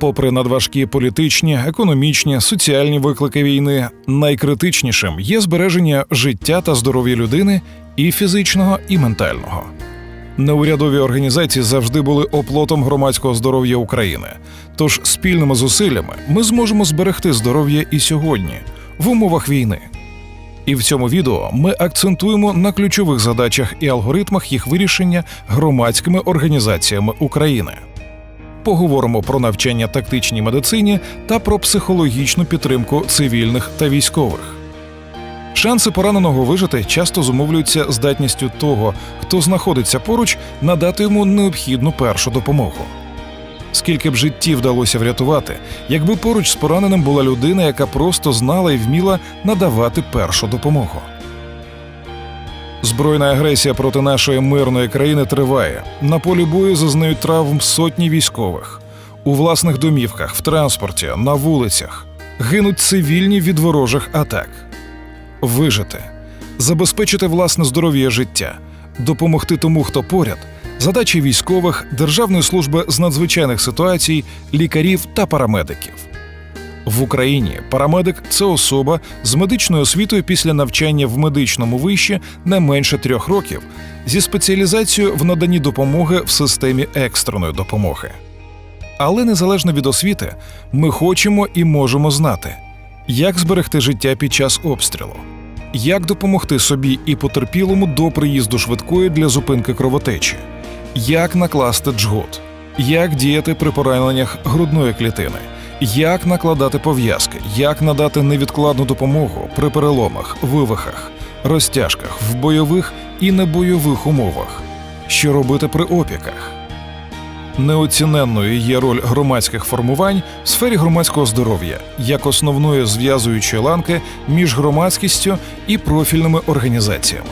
Попри надважкі політичні, економічні, соціальні виклики війни, найкритичнішим є збереження життя та здоров'я людини і фізичного, і ментального. Неурядові організації завжди були оплотом громадського здоров'я України. Тож спільними зусиллями ми зможемо зберегти здоров'я і сьогодні, в умовах війни. І в цьому відео ми акцентуємо на ключових задачах і алгоритмах їх вирішення громадськими організаціями України. Поговоримо про навчання тактичній медицині та про психологічну підтримку цивільних та військових. Шанси пораненого вижити часто зумовлюються здатністю того, хто знаходиться поруч, надати йому необхідну першу допомогу. Скільки б життів вдалося врятувати, якби поруч з пораненим була людина, яка просто знала і вміла надавати першу допомогу. Збройна агресія проти нашої мирної країни триває. На полі бою зазнають травм сотні військових. У власних домівках, в транспорті, на вулицях гинуть цивільні від ворожих атак. Вижити, забезпечити власне здоров'я життя, допомогти тому, хто поряд, задачі військових, Державної служби з надзвичайних ситуацій, лікарів та парамедиків. В Україні парамедик це особа з медичною освітою після навчання в медичному виші не менше трьох років зі спеціалізацією в наданні допомоги в системі екстреної допомоги. Але незалежно від освіти, ми хочемо і можемо знати, як зберегти життя під час обстрілу, як допомогти собі і потерпілому до приїзду швидкої для зупинки кровотечі, як накласти джгут, як діяти при пораненнях грудної клітини, як накладати пов'язки, як надати невідкладну допомогу при переломах, вивихах, розтяжках в бойових і небойових умовах, що робити при опіках. Неоціненною є роль громадських формувань в сфері громадського здоров'я як основної зв'язуючої ланки між громадськістю і профільними організаціями.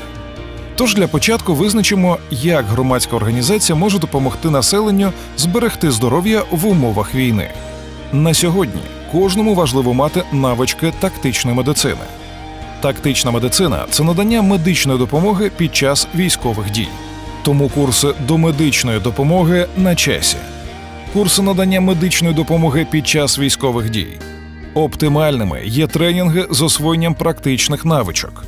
Тож для початку визначимо, як громадська організація може допомогти населенню зберегти здоров'я в умовах війни. На сьогодні кожному важливо мати навички тактичної медицини. Тактична медицина це надання медичної допомоги під час військових дій. Тому курси до медичної допомоги на часі, курси надання медичної допомоги під час військових дій. Оптимальними є тренінги з освоєнням практичних навичок.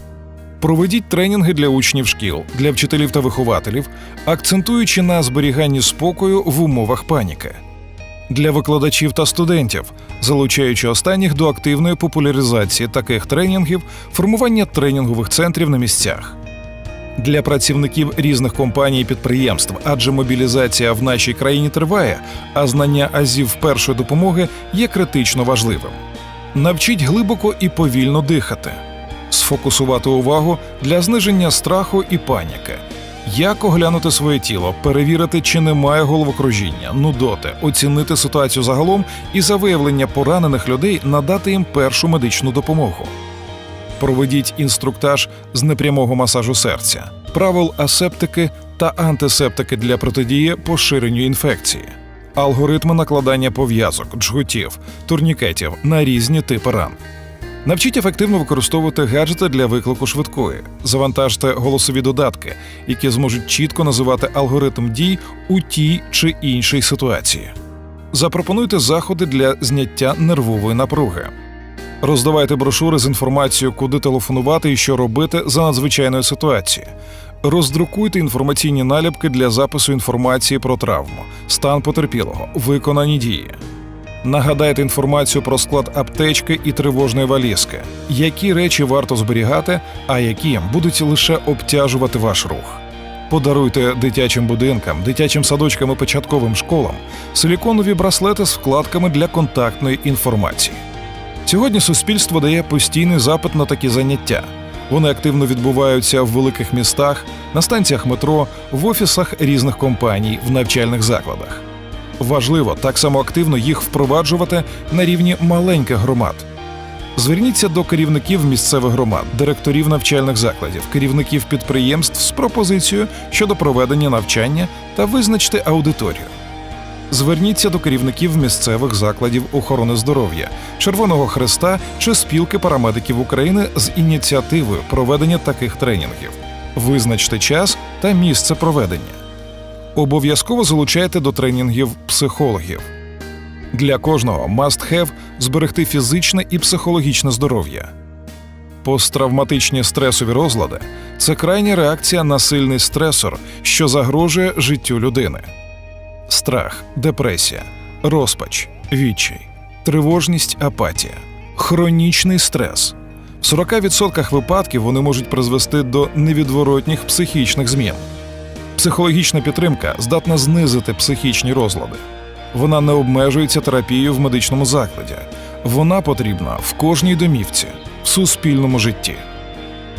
Проведіть тренінги для учнів шкіл, для вчителів та вихователів, акцентуючи на зберіганні спокою в умовах паніки, для викладачів та студентів, залучаючи останніх до активної популяризації таких тренінгів, формування тренінгових центрів на місцях для працівників різних компаній і підприємств, адже мобілізація в нашій країні триває, а знання азів першої допомоги є критично важливим. Навчіть глибоко і повільно дихати, сфокусувати увагу для зниження страху і паніки. Як оглянути своє тіло, перевірити, чи немає головокружіння, нудоти, оцінити ситуацію загалом і за виявлення поранених людей надати їм першу медичну допомогу. Проведіть інструктаж з непрямого масажу серця, правил асептики та антисептики для протидії поширенню інфекції, алгоритми накладання пов'язок, джгутів, турнікетів на різні типи ран. Навчіть ефективно використовувати гаджети для виклику швидкої, завантажте голосові додатки, які зможуть чітко називати алгоритм дій у тій чи іншій ситуації. Запропонуйте заходи для зняття нервової напруги. Роздавайте брошури з інформацією, куди телефонувати і що робити за надзвичайної ситуації. Роздрукуйте інформаційні наліпки для запису інформації про травму, стан потерпілого, виконані дії. Нагадайте інформацію про склад аптечки і тривожної валізки, які речі варто зберігати, а які будуть лише обтяжувати ваш рух. Подаруйте дитячим будинкам, дитячим садочкам і початковим школам силіконові браслети з вкладками для контактної інформації. Сьогодні суспільство дає постійний запит на такі заняття. Вони активно відбуваються в великих містах, на станціях метро, в офісах різних компаній, в навчальних закладах. Важливо так само активно їх впроваджувати на рівні маленьких громад. Зверніться до керівників місцевих громад, директорів навчальних закладів, керівників підприємств з пропозицією щодо проведення навчання та визначте аудиторію. Зверніться до керівників місцевих закладів охорони здоров'я, Червоного Хреста чи спілки парамедиків України з ініціативою проведення таких тренінгів. Визначте час та місце проведення. Обов'язково залучайте до тренінгів психологів. Для кожного must have зберегти фізичне і психологічне здоров'я. Посттравматичні стресові розлади це крайня реакція на сильний стресор, що загрожує життю людини. Страх, депресія, розпач, відчай, тривожність, апатія, хронічний стрес. В 40% випадків вони можуть призвести до невідворотніх психічних змін. Психологічна підтримка здатна знизити психічні розлади. Вона не обмежується терапією в медичному закладі. Вона потрібна в кожній домівці, в суспільному житті.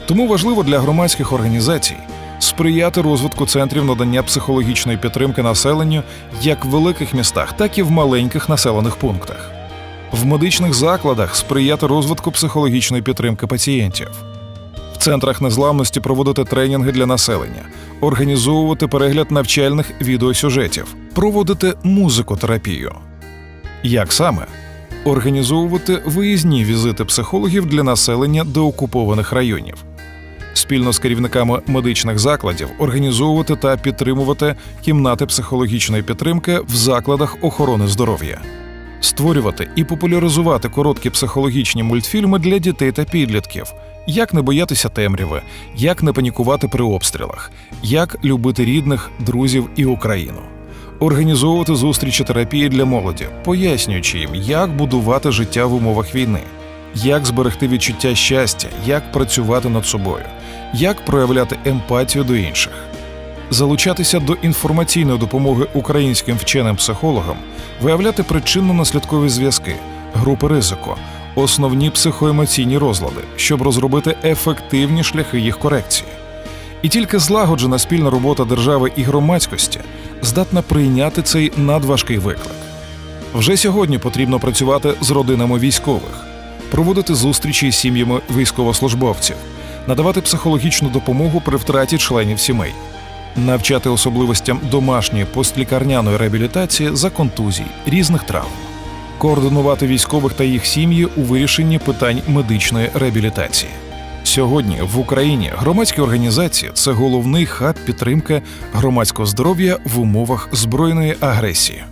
Тому важливо для громадських організацій сприяти розвитку центрів надання психологічної підтримки населенню як в великих містах, так і в маленьких населених пунктах. В медичних закладах сприяти розвитку психологічної підтримки пацієнтів. Центрах незламності проводити тренінги для населення, організовувати перегляд навчальних відеосюжетів, проводити музикотерапію. Як саме? Організовувати виїзні візити психологів для населення до окупованих районів, спільно з керівниками медичних закладів організовувати та підтримувати кімнати психологічної підтримки в закладах охорони здоров'я, створювати і популяризувати короткі психологічні мультфільми для дітей та підлітків, як не боятися темряви, як не панікувати при обстрілах, як любити рідних, друзів і Україну. Організовувати зустрічі терапії для молоді, пояснюючи їм, як будувати життя в умовах війни, як зберегти відчуття щастя, як працювати над собою, як проявляти емпатію до інших, залучатися до інформаційної допомоги українським вченим психологам, виявляти причинно-наслідкові зв'язки, групи ризику, основні психоемоційні розлади, щоб розробити ефективні шляхи їх корекції. І тільки злагоджена спільна робота держави і громадськості здатна прийняти цей надважкий виклик. Вже сьогодні потрібно працювати з родинами військових, проводити зустрічі з сім'ями військовослужбовців, надавати психологічну допомогу при втраті членів сімей, навчати особливостям домашньої постлікарняної реабілітації за контузій, різних травм, координувати військових та їх сім'ї у вирішенні питань медичної реабілітації. Сьогодні в Україні громадські організації це головний хаб підтримки громадського здоров'я в умовах збройної агресії.